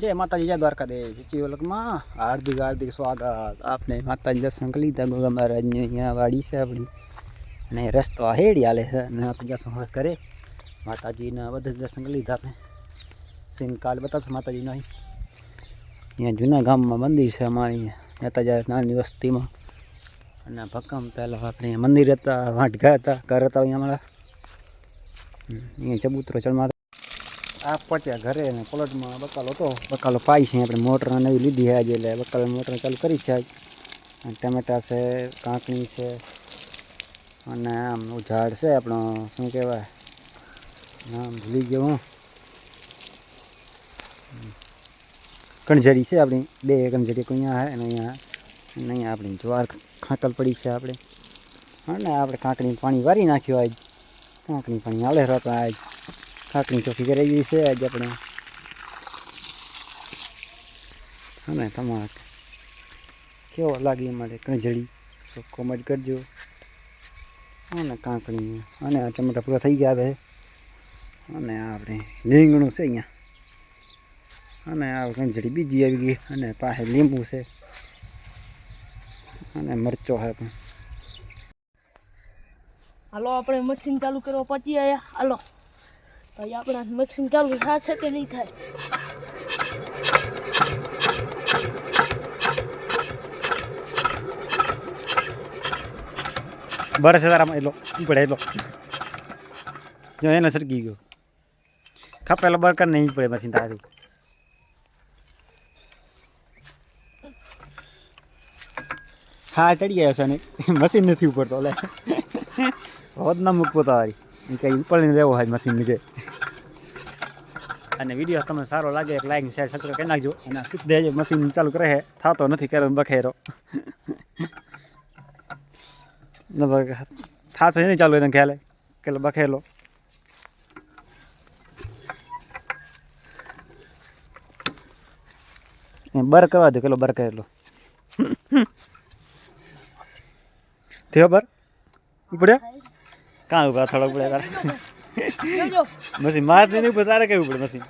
જય માતાજી, જય દ્વારકાધીશ. ચિવલકમાં હાર્દિક હાર્દિક સ્વાગત. આપને માતાજી દર્શન કરી લીધા. ગોગા મહારાજની અહીંયા વાડી છે આપણી. અને રસ્તો હેડી હાલે છે. અને આપણે હવે ઘરે માતાજીના બધા દર્શન કરી લીધા આપણે સિંહ કાલ બતાવશે માતાજીનો અહીં. અહીંયા જૂના ગામમાં મંદિર છે અમારી. માતાજી નાની વસ્તીમાં. અને ભક્કમ પહેલાં આપણે મંદિર હતા વાંટ ગયા હતા, ઘર હતા અહીંયા અમારા. અહીંયા ચબૂતરો ચડમાં આ પહોંચ્યા ઘરે અને પલટમાં બકાલો હતો. બકાલો પાઈ છે, આપણે મોટર નવી લીધી આજે, એટલે બકાલો મોટર ચાલુ કરી છે આજ. અને ટમેટા છે, કાંકણી છે, અને આમ ઝાડ છે આપણો, શું કહેવાય, નામ ભૂલી ગયો હું. કણઝરી છે આપણી, બે કણઝરી અહીંયા છે અને અહીંયા અને અહીંયા આપણી જ્વાર ખાંકલ પડી છે આપણે. અને આપણે કાંકણી પાણી વારી નાખ્યું આજ. કાંકણી પાણી હાલે રહેતો આજ. કાંકણી ચોખ્ખી કરાઈ ગઈ છે, આજે આપણે અને તમારે કેવો લાગી અમારે કણજળી, તો કોમેન્ટ કરજો. અને કાંકણી, અને આ ટમેટા પૂરા થઈ ગયા હવે. અને આપણે રીંગણું છે અહીંયા. અને આ કણઝડી બીજી આવી ગઈ, અને પાસે લીંબુ છે. અને મરચો છે પણ. હાલો, આપણે મશીન ચાલુ કરવા, પહોંચી આવ્યા. હાલો. ભાઈ, આપણા મશીન ચાલુ થશે કે નહીં થાય? બરસ તારામાં, એટલો પડે એટલો. જો એને સરકી ગયો. ખપેલો બરકર નહીં પડે મશીન તારાથી. હા, ચડી ગયો છે ને. મશીન નથી ઉપડતો, લે. હોદ ના મૂકવો તારી કંઈ ઉપડીને રહેવો હોય મશીન લીધે અને વીડિયો તમને સારો લાગે એક લાઈક શેર સબસ્ક્રાઈબ કરી નાખજો. અને સીધે જે મશીન ચાલુ કરે છે. થતો નથી કરે બખેરો. થાશે નહીં ચાલુ એને ખ્યાલ. કે બખેલો. બર કરવા દે પેલો બર કરેલો. થયો બર? ઉપડ્યા? કાં ઊભા થોડો ઉપડે તારે? મસી માર નહીં ઉપર તારે કેવું પડે મસી?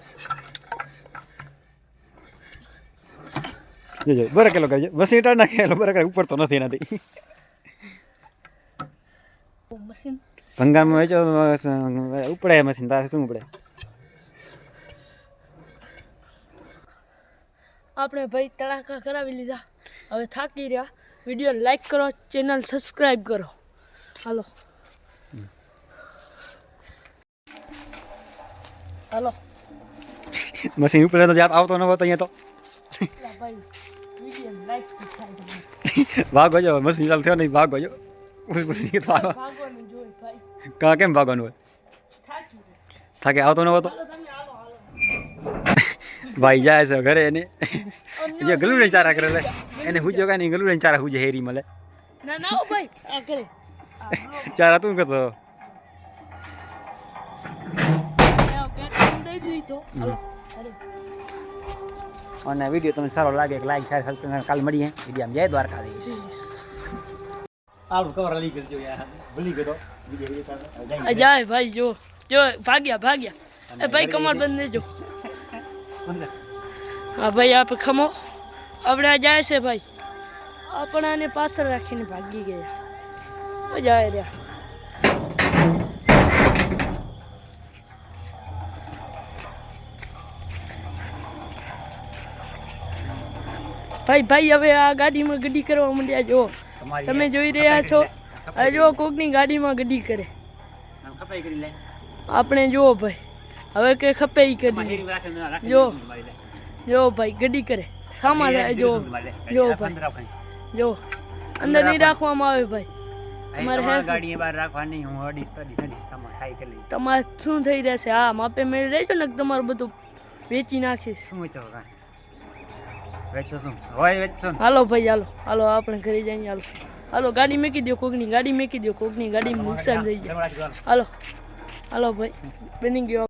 જોજો બરા કેલો કરજો મસી ટાળ નાખેલો બરા કરે ઉપર તો નથી નથી ભંગારમાં વેચો ઉપડે મશીન તારે શું ઉપડે? આપણે ભાઈ તડાકા કરાવી લીધા. હવે થાકી રહ્યા. વીડિયો લાઈક કરો ચેનલ સબસ્ક્રાઈબ કરો. હાલો. હાલો. મશીન ઉપર તો જાત આવતો ન હતો અહીંયા તો. ભાગો જો મશીન ચાલ થયો નહીં ભાગો જો કા કેમ ભાગવાનું હોય? થાકે આવતો ન હોતો? ભાઈ જાય છે ઘરે એને. જે ગલું ચારા કરે લે. એને હુજો કાંઈ નહીં ગલું ચારા હુજે હેરી મળે ચારા તું કરતો દીધો અને વીડિયો તમને સારો લાગે લાઈક શેર સબસ્ક્રાઈબ કાલ મળીએ. વીડિયો જય દ્વારકાધીશ આવું કવર લઈ ગયો યાર. ભૂલી ગયો જાય ભાઈ જો જો ભાગ્યા ભાગ્યા. એ ભાઈ કમર બંધ દેજો હા ભાઈ આપ ખમો. આપણે આ જાય છે ભાઈ. આપણાને પાછળ રાખીને ભાગી ગયા. જાય રહ્યા. ભાઈ ભાઈ હવે આ ગાડીમાં ગડી કરવા માંડ્યા જો. તમે જોઈ રહ્યા છો? આ જો કોકની ગાડીમાં ગડી કરે. આપણે જો ભાઈ હવે કે ખપે ઈ કરી જો. જો ભાઈ ગડી કરે. સામા રહે જો જો ભાઈ. જો. અંદર નહીં રાખવામાં આવે ભાઈ. તમારે શું થઈ રહેશે? હા માપે મેળ રહેજો ને તમારું બધું વેચી નાખીશ. શું વેચો કાંઈ વેચો શું હોય વેચો ને હાલો ભાઈ હાલો. હાલો આપણે ઘરે જઈએ હાલો. હાલો ગાડી મેકી દો કોકની ગાડી મેકી દો કોકની ગાડી નુકસાન થઈ જાય. હાલો હાલો ભાઈ બની ગયો.